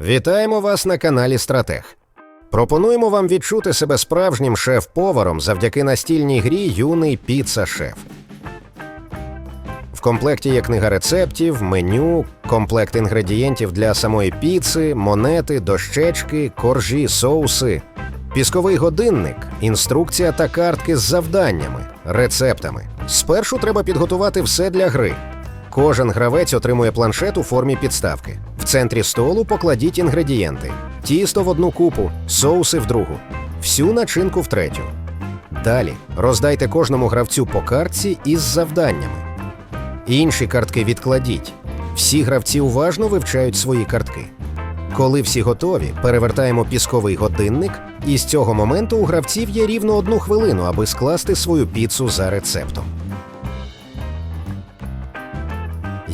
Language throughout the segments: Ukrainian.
Вітаємо вас на каналі Стратег. Пропонуємо вам відчути себе справжнім шеф-поваром завдяки настільній грі Юний Піца Шеф. В комплекті є книга рецептів, меню, комплект інгредієнтів для самої піци, монети, дощечки, коржі, соуси, пісковий годинник, інструкція та картки з завданнями, рецептами. Спершу треба підготувати все для гри. Кожен гравець отримує планшет у формі підставки. Центрі столу покладіть інгредієнти: тісто в одну купу, соуси в другу, всю начинку в третю. Далі роздайте кожному гравцю по картці із завданнями. Інші картки відкладіть. Всі гравці уважно вивчають свої картки. Коли всі готові, перевертаємо пісковий годинник, і з цього моменту у гравців є рівно одну хвилину, аби скласти свою піцу за рецептом.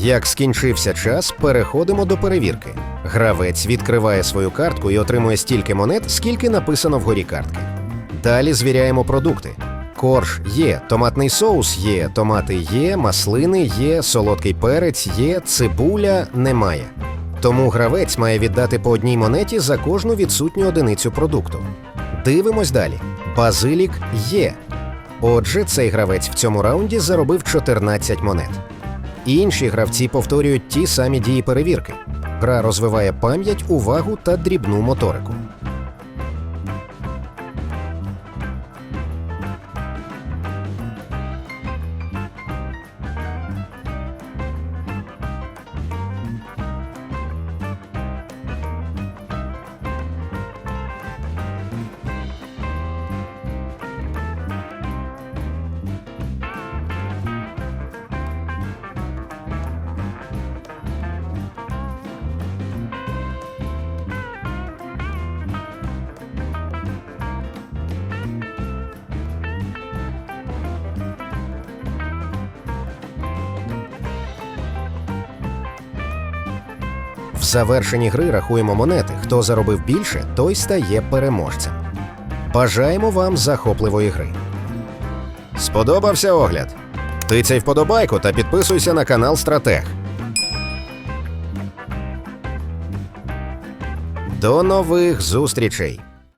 Як скінчився час, переходимо до перевірки. Гравець відкриває свою картку і отримує стільки монет, скільки написано вгорі картки. Далі звіряємо продукти. Корж є, томатний соус є, томати є, маслини є, солодкий перець є, цибуля немає. Тому гравець має віддати по одній монеті за кожну відсутню одиницю продукту. Дивимось далі. Базилік є. Отже, цей гравець в цьому раунді заробив 14 монет. Інші гравці повторюють ті самі дії перевірки. Гра розвиває пам'ять, увагу та дрібну моторику. В завершенні гри рахуємо монети. Хто заробив більше, той стає переможцем. Бажаємо вам захопливої гри. Сподобався огляд? Тицяй вподобайку та підписуйся на канал Стратег. До нових зустрічей!